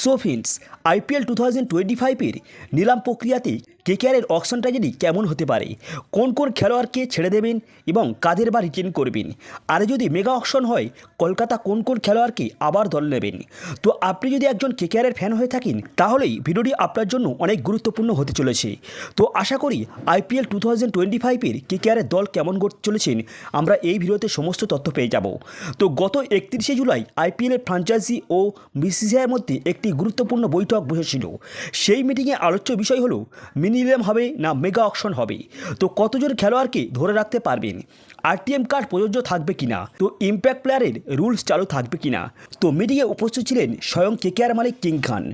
So ফিন্স IPL two thousand twenty ফাইভের নিলাম প্রক্রিয়াতে কেকেআরের অকশন ট্র্যাজেডি কেমন হতে পারে? কোন কোন খেলোয়াড়কে ছেড়ে দেবেন এবং কাদের বা রিটেন করবেন? আর যদি মেগা অকশন হয়, কলকাতা কোন কোন খেলোয়াড়কে আবার দল নেবেন? তো আপনি যদি একজন কেকেআরের ফ্যান হয়ে থাকেন, তাহলেই ভিডিওটি আপনার জন্য অনেক গুরুত্বপূর্ণ হতে চলেছে। তো আশা করি আইপিএল টু থাউজেন্ড টোয়েন্টি ফাইভের কেকেআরের দল কেমন করতে চলেছেন, আমরা এই ভিডিওতে সমস্ত তথ্য পেয়ে যাব। তো গত একত্রিশে জুলাই আইপিএলের ফ্রাঞ্চাইজি ও বিসিসিআইয়ের মধ্যে একটি গুরুত্বপূর্ণ বৈঠক বসেছিল। সেই মিটিংয়ে আলোচ্য বিষয় হলো মিনিলেম হবে না মেগা অকশন হবে? তো কতজন খেলোয়াড়কে ধরে রাখতে পারবেন? আরটিএম কার্ড প্রযোজ্য থাকবে কিনা? তো ইম্প্যাক্ট প্লেয়ারের রুলস চালু থাকবে কিনা? তো মিটিংয়ে উপস্থিত ছিলেন স্বয়ং কেকেআর মালিক কিং খান।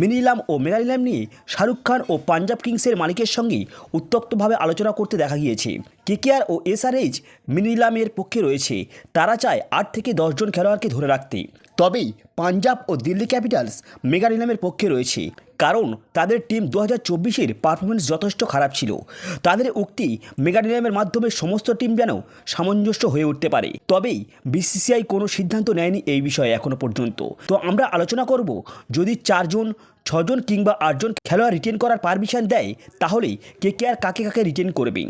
মিনিলাম ও মেগানিলাম নিয়ে শাহরুখ খান ও পাঞ্জাব কিংসের মালিকের সঙ্গে উত্তপ্তভাবে আলোচনা করতে দেখা গিয়েছে। কেকেআর ও এসআরএইচ মিনিলামের পক্ষে রয়েছে। তারা চায় আট থেকে দশজন খেলোয়াড়কে ধরে রাখতে। তবেই পাঞ্জাব ও দিল্লি ক্যাপিটালস মেগা নিলামের পক্ষে রয়েছে। কারণ তাদের টিম দু হাজার চব্বিশের পারফরমেন্স যথেষ্ট খারাপ ছিল। তাদের উক্তি মেগাডিলামের মাধ্যমে সমস্ত টিম যেন সামঞ্জস্য হয়ে উঠতে পারে। তবেই বিসিসিআই কোনো সিদ্ধান্ত নেয়নি এই বিষয়ে এখনও পর্যন্ত। তো আমরা আলোচনা করব, যদি চারজন ছজন কিংবা আটজন খেলোয়াড় রিটেন করার পারমিশন দেয়, তাহলেই কে কে আর কাকে কাকে রিটেন করবে।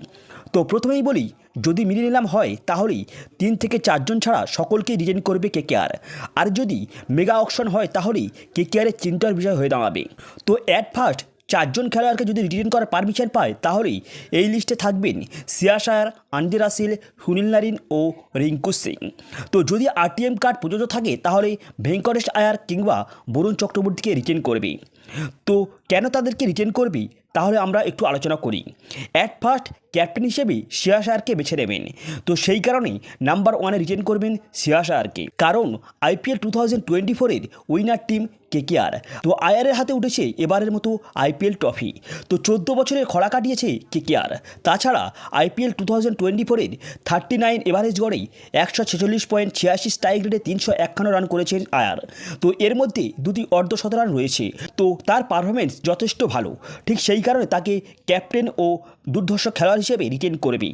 তো প্রথমেই বলি, যদি মিলিয়ে নিলাম হয়, তাহলেই তিন থেকে চারজন ছাড়া সকলকেই রিটেন করবে কে আর আর যদি মেগা অকশন হয়, তাহলেই কে কেয়ারের চিন্তার বিষয় হয়ে দাঁড়াবে। তো অ্যাট ফার্স্ট চারজন খেলোয়াড়কে যদি রিটেন করার পারমিশন পায়, তাহলেই এই লিস্টে থাকবেন সিয়াশায়ার আন্ডে রাসেল, সুনীল নারিন ও রিঙ্কু সিং। তো যদি আরটিএম কার্ড প্রযোজ্য থাকে তাহলে ভেঙ্কটেশ আয়ার কিংবা বরুণ চক্রবর্তীকে রিটেন করবে। তো কেন তাদেরকে রিটেন করবি? তাহলে আমরা একটু আলোচনা করি। অ্যাট ফার্স্ট ক্যাপ্টেন হিসেবে শ্রেয়াস আয়ারকে বেছে নেবেন। তো সেই কারণেই নাম্বার ওয়ানে রিটেন করবেন শ্রেয়াস আয়ারকে কারণ আইপিএল টু থাউজেন্ড টোয়েন্টি ফোরের উইনার টিম কেকেআর। তো আয়ারের হাতে উঠেছে এবারের মতো আইপিএল ট্রফি। তো চোদ্দ বছরের খরা কাটিয়েছে কেকেআর। তাছাড়া আইপিএল টু থাউজেন্ড টোয়েন্টি ফোরের থার্টি নাইন এভারেজ গড়েই একশো ছেচল্লিশ পয়েন্ট ছিয়াশি স্ট্রাইক রেটে তিনশো একখানো রান করেছেন আয়ার। তো এর মধ্যে দুটি অর্ধশত রান রয়েছে। তো তার পারফরমেন্স যথেষ্ট ভালো। ঠিক সেই কারণে তাকে ক্যাপ্টেন ও দুর্ধর্ষ খেলোয়াড় হিসেবে রিটেন করবে।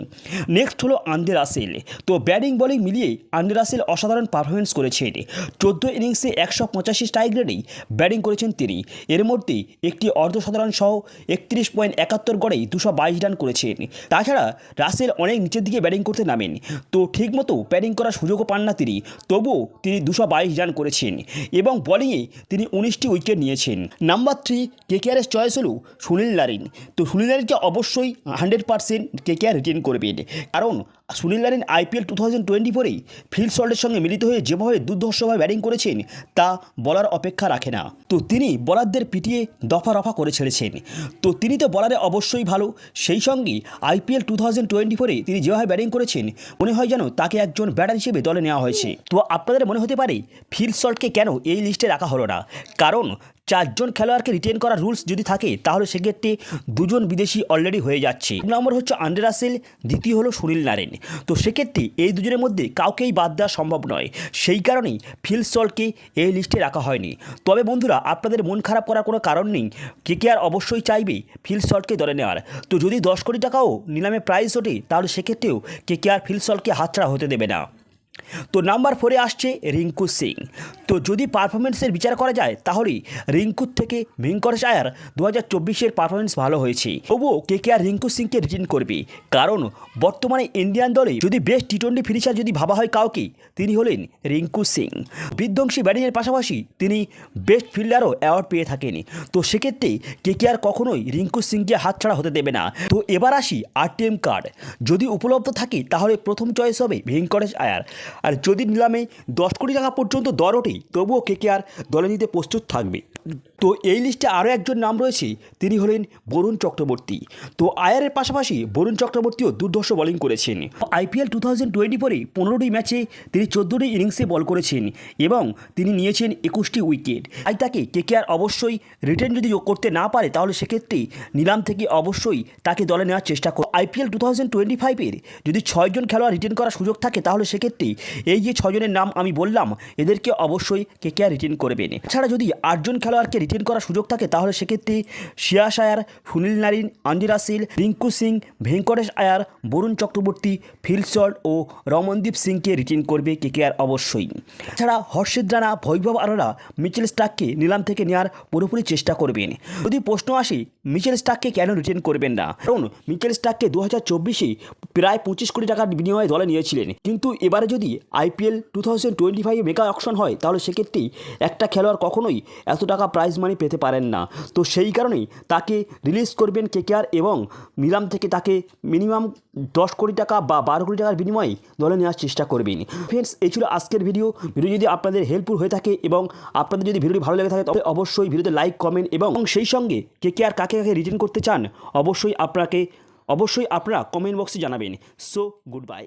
নেক্সট হলো আন্দে রাসেল। তো ব্যাটিং বলিং মিলিয়ে আন্দে রাসেল অসাধারণ পারফরমেন্স করেছেন। চোদ্দ ইনিংসে একশো পঁচাশি স্ট্রাইক রেটেই ব্যাটিং করেছেন তিনি। এর মধ্যে একটি অর্ধশতরান সহ একত্রিশ পয়েন্ট একাত্তর গড়েই দুশো বাইশ রান করেছেন। তাছাড়া রাসেল অনেক নিচের দিকে ব্যাটিং করতে নামেন। তো ঠিকমতো ব্যাটিং করার সুযোগও পান না তিনি। তবুও তিনি দুশো বাইশ রান করেছেন এবং বলিংয়ে তিনি উনিশটি উইকেট নিয়েছেন। নাম্বার থ্রি কেকেআরের চয়েস হলো সুনীল নারিন। তো সুনীল নারিনকে অবশ্যই হান্ড্রেড পার্সেন্ট কেকেআর রিটেন করবেন কারণ Sunil Narine IPL two thousand twenty ফোরেই field সল্টের সঙ্গে মিলিত হয়ে যেভাবে দুর্ধর্ষভাবে ব্যাটিং করেছেন, তা বলার অপেক্ষা রাখে না। তো তিনি বলারদের পিটিয়ে দফা রফা করে ছেড়েছেন। তো তিনি তো বলারে অবশ্যই ভালো, সেই সঙ্গে আইপিএল টু থাউজেন্ড টোয়েন্টি ফোরে তিনি যেভাবে ব্যাটিং করেছেন, মনে হয় যেন তাকে একজন ব্যাটার হিসেবে দলে নেওয়া হয়েছে। তো আপনাদের মনে হতে পারে ফিল্ড সল্টকে কেন এই লিস্টে রাখা হলো না? কারণ চারজন খেলোয়াড়কে রিটেন করার রুলস যদি থাকে, তাহলে সেক্ষেত্রে দুজন বিদেশি অলরেডি হয়ে যাচ্ছে। এক নম্বর হচ্ছে আন্ডে রাসেল, দ্বিতীয় হলো সুনীল নারেন। তো সেক্ষেত্রে এই দুজনের মধ্যে কাউকেই বাদ দেওয়া সম্ভব নয়। সেই কারণেই ফিল সলকে এই লিস্টে রাখা হয়নি। তবে বন্ধুরা, আপনাদের মন খারাপ করার কোনো কারণ নেই। কে কে আর অবশ্যই চাইবে ফিল সল্টকে দলে নেওয়ার। তো যদি দশ কোটি টাকাও নিলামে প্রাইস ওঠে, তাহলে সেক্ষেত্রেও কে কে আর ফিল সল্টকে হাতছাড়া হতে দেবে না। তো নাম্বার ফোরে আসছে রিঙ্কু সিং। তো যদি পারফরমেন্সের বিচার করা যায় তাহলে রিঙ্কুর থেকে ভেঙ্কটেশ আয়ার দু হাজার চব্বিশের পারফরমেন্স ভালো হয়েছে। তবুও কে কে আর রিঙ্কু সিংকে রিটেন করবে? কারণ বর্তমানে ইন্ডিয়ান দলে যদি বেস্ট টি টোয়েন্টি ফিনিশার যদি ভাবা হয় কাউকে, তিনি হলেন রিঙ্কু সিং। বিধ্বংসী ব্যাটিংয়ের পাশাপাশি তিনি বেস্ট ফিল্ডারও অ্যাওয়ার্ড পেয়ে থাকেন। তো সেক্ষেত্রে কে কে আর কখনোই রিঙ্কু সিংকে হাতছাড়া হতে দেবে না। তো এবার আসি আরটিএম কার্ড যদি উপলব্ধ থাকে, তাহলে প্রথম চয়েস হবে ভেঙ্কটেশ আয়ার। আর যদি নিলামে দশ কোটি টাকা পর্যন্ত দর ওঠে, তবুও কে কে আর দলে নিতে প্রস্তুত থাকবে। তো এই লিস্টে আরও একজন নাম রয়েছে, তিনি হলেন বরুণ চক্রবর্তী। তো আয়ারের পাশাপাশি বরুণ চক্রবর্তীও দুর্ধর্ষ বোলিং করেছেন। আইপিএল টু থাউজেন্ড টোয়েন্টি ফোরে পনেরোটি ম্যাচে তিনি চোদ্দোটি ইনিংসে বল করেছেন এবং তিনি নিয়েছেন একুশটি উইকেট। তাই তাকে কে কে আর অবশ্যই রিটার্ন যদি করতে না পারে, তাহলে সেক্ষেত্রে নিলাম থেকে অবশ্যই তাকে দলে নেওয়ার চেষ্টা করে আইপিএল টু থাউজেন্ড টোয়েন্টি ফাইভের যদি ছয়জন খেলোয়াড় রিটার্ন করার সুযোগ থাকে, তাহলে সেক্ষেত্রে এই যে ছজনের নাম আমি বললাম, এদেরকে অবশ্যই কে কে রিটেন করবেন। এছাড়া যদি আটজন খেলোয়াড়কে রিটেন করার সুযোগ থাকে, তাহলে সেক্ষেত্রে শিয়াস Iyer, Sunil Narine Andre Russell, Rinku Singh, Venkatesh Iyer, Varun Chakravarthy Phil Salt ও রমনদীপ সিংকে রিটেন করবে কে কে আর অবশ্যই। এছাড়া হর্ষিত রানা, বৈভব আরোরা, মিচেল স্টাককে নিলাম থেকে নেওয়ার পুরোপুরি চেষ্টা করবেন। যদি প্রশ্ন আসে, মিচেল স্টাককে কেন রিটেন করবেন না? কারণ মিচেল স্টাককে দু হাজার চব্বিশে প্রায় পঁচিশ কোটি টাকার বিনিময়ে দলে নিয়েছিলেন। কিন্তু এবারে যদি আইপিএল টু থাউজেন্ড টোয়েন্টি ফাইভে মেগা অকশন হয়, তাহলে সেক্ষেত্রেই একটা খেলোয়াড় কখনোই এত টাকা প্রাইজ মানি পেতে পারেন না। তো সেই কারণেই তাকে রিলিজ করবেন কেকেআর এবং নিলাম থেকে তাকে মিনিমাম দশ কোটি টাকা বা বারো কোটি টাকার বিনিময়ে দলে নেওয়ার চেষ্টা করবেন। ফ্রেন্ডস এই ছিল আজকের ভিডিও ভিডিও যদি আপনাদের হেল্পফুল হয়ে থাকে এবং আপনাদের যদি ভিডিওটি ভালো লেগে থাকে, তবে অবশ্যই ভিডিওতে লাইক কমেন্ট এবং সেই সঙ্গে কে কাকে কাকে রিটার্ন করতে চান, অবশ্যই আপনাকে, অবশ্যই আপনারা কমেন্ট বক্সে জানাবেন। So good bye